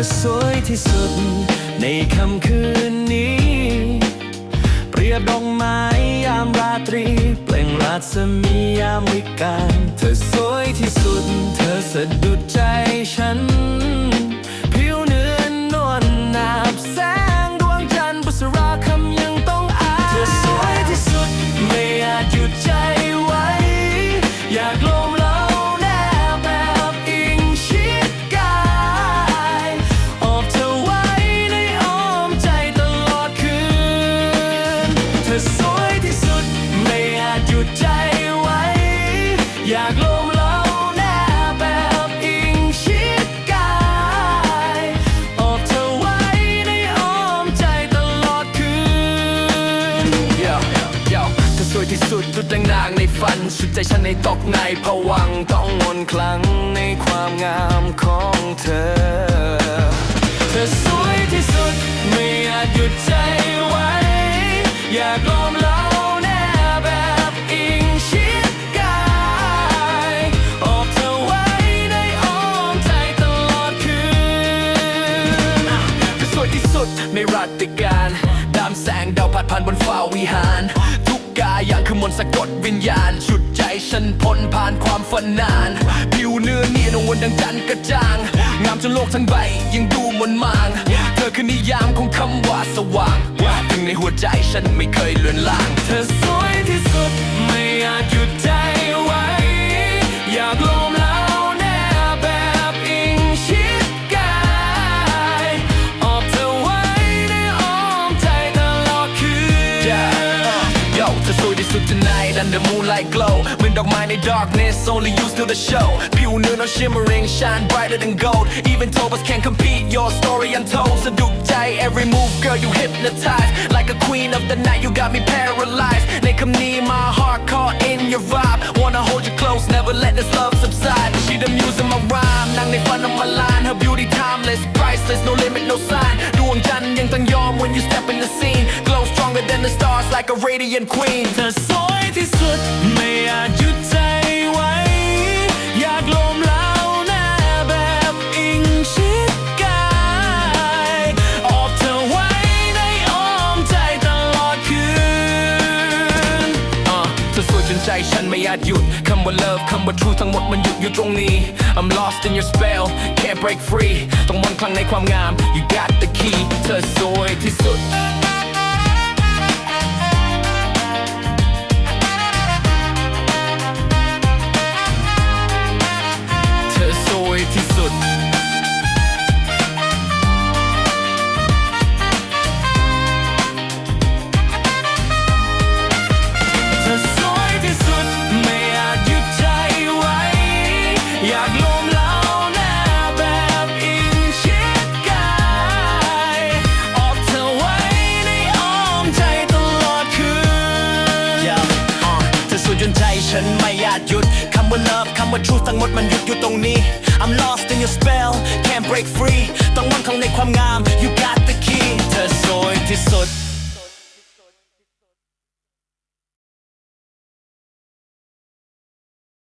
อสวยที่สุด ในค่ำคืนนี้ เปรียบดอกไม้ยามราตรี เปล่งราศมียามวิกาลเธอสวยที่สุด เธอสะดุดใจฉัน อยากลมเล้าแนบแบบอิงชิดกายออบเธอไว้ในอ้อมใจตลอดคืน Yo, yo เธอสวยที่สุดดุจดังนางในฝัน สุดใจฉันในตกในผวังค์ต้องมนต์คลังในความงามของเธอ เธอสวยที่สุดไม่อาจหยุดใจไว้ อยากลมเล้า สุดในรัตติการดามแสงดาวพัดผ่านบนฟ้าวิหาร ทุกกายอย่างคือมนต์สะกดวิญญาณ ชุดใจฉันพ้นผ่านความฝันนาน ผิวเนื้อเนียนวนดังจันกระจ่าง งามจนโลกทั้งใบยังดูมนมาง เธอคือนิยามของคำว่าสว่างถึงในหัวใจฉันไม่เคยเลือนลาง เธอสวยที่สุด อสวยที่สุด tonight under moonlight glow เหมือนดอกไม้ใน darkness only you still the show ผิวเนื้อ no shimmering shine brighter than gold even Tobas can't compete your story untold สะดุดใจ every move girl you hypnotize like a queen of the night you got me paralyzed ในคำนี้ my heart caught in your vibe wanna hold you close never let this love subside she the muse of my rhyme นางในฝัน of my line her beauty timeless priceless no limit no sign ดวงจันทร์ยังต้องยอม when you step the stars like a radiant queen เธอสวยที่สุดไม่อาจหยุดใจไว้ อยากลมเล้าแนบแบบอิงชิดกายออบเธอไว้ในอ้อมใจตลอดคืนอะเธอสวยจนใจฉันไม่อาจหยุดคำว่า love คำว่า true ทั้งหมดมันหยุดอยู่ตรงนี้ I'm lost in your spell can't break free ต้องมนต์คลั่งในความงาม you got the key เธอสวยที่สุด อยากล้มเล้าแนบแบบอิงชิดกายออบเธอไว้ในอ้อมใจตลอดคืน Yeah อะเธอสวยจนใจฉันไม่อาจหยุดคำว่า love คำว่า truth ทั้งหมดมันหยุดอยู่ตรงนี้ I'm lost in your spell can't break free ต้องมั่นคงในความงาม you got the key เธอสวย